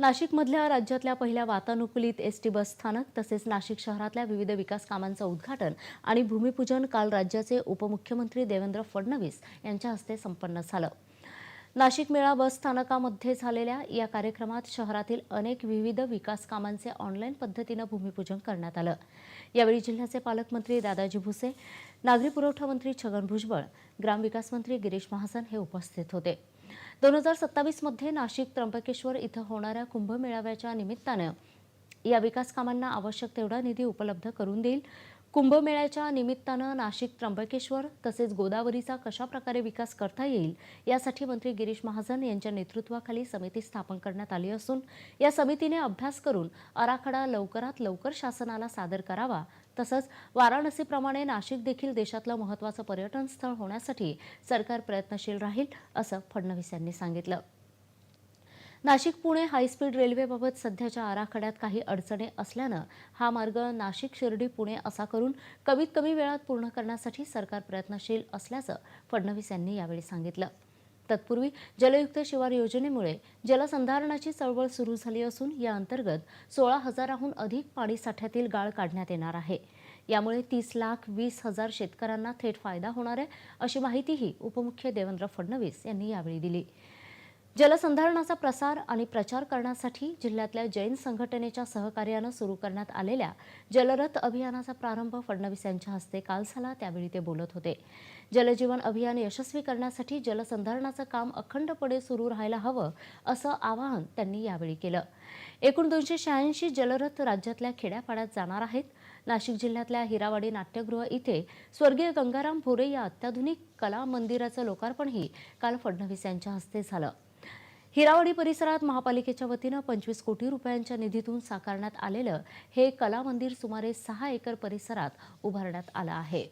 नाशिकमधल्या राज्यातल्या पहिल्या वातानुकूलित एस टी बस स्थानक तसेच नाशिक शहरातल्या विविध विकास कामांचं उद्घाटन आणि भूमिपूजन काल राज्याचे उपमुख्यमंत्री देवेंद्र फडणवीस यांच्या हस्ते संपन्न झालं. नाशिक मेळा बस स्थानकामध्ये झालेल्या या कार्यक्रमात शहरातील अनेक विविध विकास कामांचे ऑनलाईन पद्धतीनं भूमिपूजन करण्यात आलं. यावेळी जिल्ह्याचे पालकमंत्री दादाजी भुसे नागरी पुरवठा मंत्री छगन भुजबळ ग्रामविकास मंत्री गिरीश महाजन हे उपस्थित होते. दोन हजार सत्तावीसमध्ये नाशिक त्र्यंबकेश्वर इथं होणाऱ्या कुंभमेळाव्याच्या निमित्तानं या विकास कामांना आवश्यक तेवढा निधी उपलब्ध करून देईल. कुंभमेळ्याच्या निमित्तानं नाशिक त्र्यंबकेश्वर तसेच गोदावरीचा कशाप्रकारे विकास करता येईल यासाठी मंत्री गिरीश महाजन यांच्या नेतृत्वाखाली समिती स्थापन करण्यात आली असून या समितीने अभ्यास करून आराखडा लवकरात लवकर शासनाला सादर करावा. तसंच वाराणसीप्रमाणे नाशिक देखील देशातलं महत्त्वाचं पर्यटन स्थळ होण्यासाठी सरकार प्रयत्नशील राहील असं फडणवीस यांनी सांगितलं. नाशिक पुणे हायस्पीड रेल्वेबाबत सध्याच्या आराखड्यात काही अडचणी असल्यानं हा मार्ग नाशिक शिर्डी पुणे असा करून कमीत कमी वेळात पूर्ण करण्यासाठी सरकार प्रयत्नशील असल्याचं फडणवीस यांनी यावेळी सांगितलं. तत्पूर्वी जलयुक्त शिवार योजनेमुळे जलसंधारणाची चळवळ सुरू झाली असून या अंतर्गत सोळा हजाराहून अधिक पाणी साठ्यातील गाळ काढण्यात येणार आहे. यामुळे तीस लाख वीस हजार शेतकऱ्यांना थेट फायदा होणार आहे अशी माहितीही उपमुख्य देवेंद्र फडणवीस यांनी यावेळी दिली. जलसंधारणाचा प्रसार आणि प्रचार करण्यासाठी जिल्ह्यातल्या जैन संघटनेच्या सहकार्यानं सुरू करण्यात आलेल्या जलरथ अभियानाचा प्रारंभ फडणवीस यांच्या हस्ते काल झाला. त्यावेळी ते बोलत होते. जलजीवन अभियान यशस्वी करण्यासाठी जलसंधारणाचं काम अखंडपणे सुरू राहायला हवं असं आवाहन त्यांनी यावेळी केलं. एकूण दोनशे शहाऐंशी जलरथ राज्यातल्या खेड्यापाड्यात जाणार आहेत. नाशिक जिल्ह्यातल्या हिरावाडी नाट्यगृह इथे स्वर्गीय गंगाराम भोरे या अत्याधुनिक कला मंदिराचं लोकार्पणही काल फडणवीस यांच्या हस्ते झालं. हिरावडी परिसरात महापालिकेच्या वतीनं पंचवीस कोटी रुपयांच्या निधीतून साकारण्यात आलेलं हे कला मंदिर सुमारे सहा एकर परिसरात उभारण्यात आलं आहे.